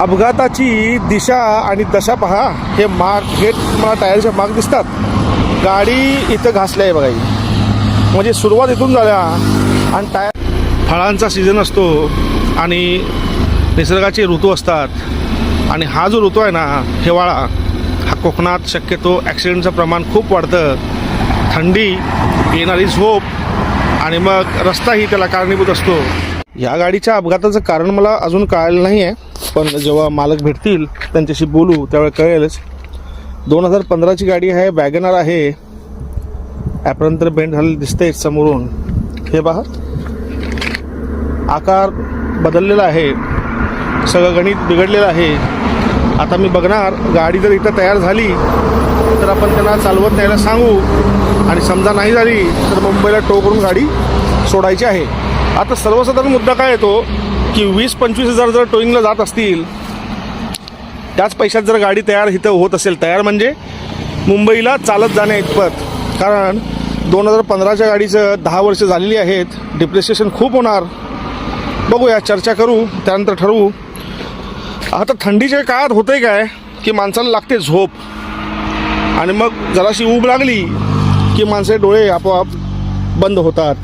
अपघाताची दिशा आणि दशा पहा. हे माग हे मला टायरच्या माग दिसतात. गाडी इथं घासली आहे बघा म्हणजे सुरुवात इथून झाल्या आणि टायर फळांचा सीझन असतो आणि निसर्गाचे ऋतू असतात. आणि हा जो ऋतू आहे ना हिवाळा हा कोकणात शक्यतो ॲक्सिडेंटचं प्रमाण खूप वाढतं. थंडी येणारी झोप आणि मग रस्ताही त्याला कारणीभूत असतो. या गाडीच्या अपघाताचं कारण मला अजून कळालं नाही आहे पण जेव्हा मालक भेटतील त्यांच्याशी बोलू त्यावेळी कळेलच. दोन हजार पंधराची गाडी आहे वॅगनार आहे. ॲप्रन तर बेंड झालेली दिसते समोरून. हे पहा. आकार बदललेला आहे. सगळं गणित बिघडलेलं आहे. आता मी बघणार गाडी जर इथं तयार झाली तर आपण त्यांना चालवत न्यायला सांगू. आणि समजा नाही झाली तर मुंबईला टो करून गाडी सोडायची आहे. आता सर्वसाधारण मुद्दा काय येतो की वीस पंचवीस हजार जर टोईंगला जात असतील त्याच पैशात जर गाडी तयार इथं होत असेल तयार म्हणजे मुंबईला चालत जाण्या इतपत. कारण दोन हजार पंधराच्या गाडीचं दहा वर्ष झालेली आहेत डिप्रिसिएशन खूप होणार. बघूया चर्चा करू त्यानंतर ठरवू. आता थंडीच्या काळात होतंय काय की माणसाला लागते झोप. आणि मग जराशी ऊब लागली की माणसे डोळे आपोआप बंद होतात.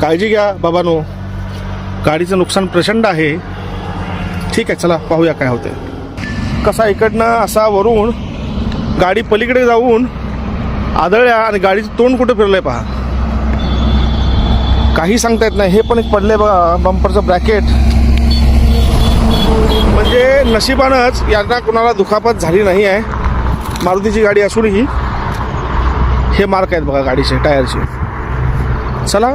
काळजी घ्या बाबानो. गाडीचं नुकसान प्रचंड आहे. ठीक आहे चला पाहूया काय होते कसा इकडनं असा वरून गाडी पलीकडे जाऊन आदळल्या आणि गाडीचं तोंड कुठं फिरलंय पहा. काही सांगता येत नाही. हे पण एक पडले बंपरचं ब्रॅकेट म्हणजे नशिबानंच यांना कुणाला दुखापत झाली नाही आहे. मारुतीची गाडी असूनही हे मार्क आहेत बघा गाडीचे टायरचे. चला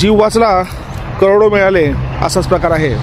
जीव वाचला करोडो मिळाले असाच प्रकार आहे.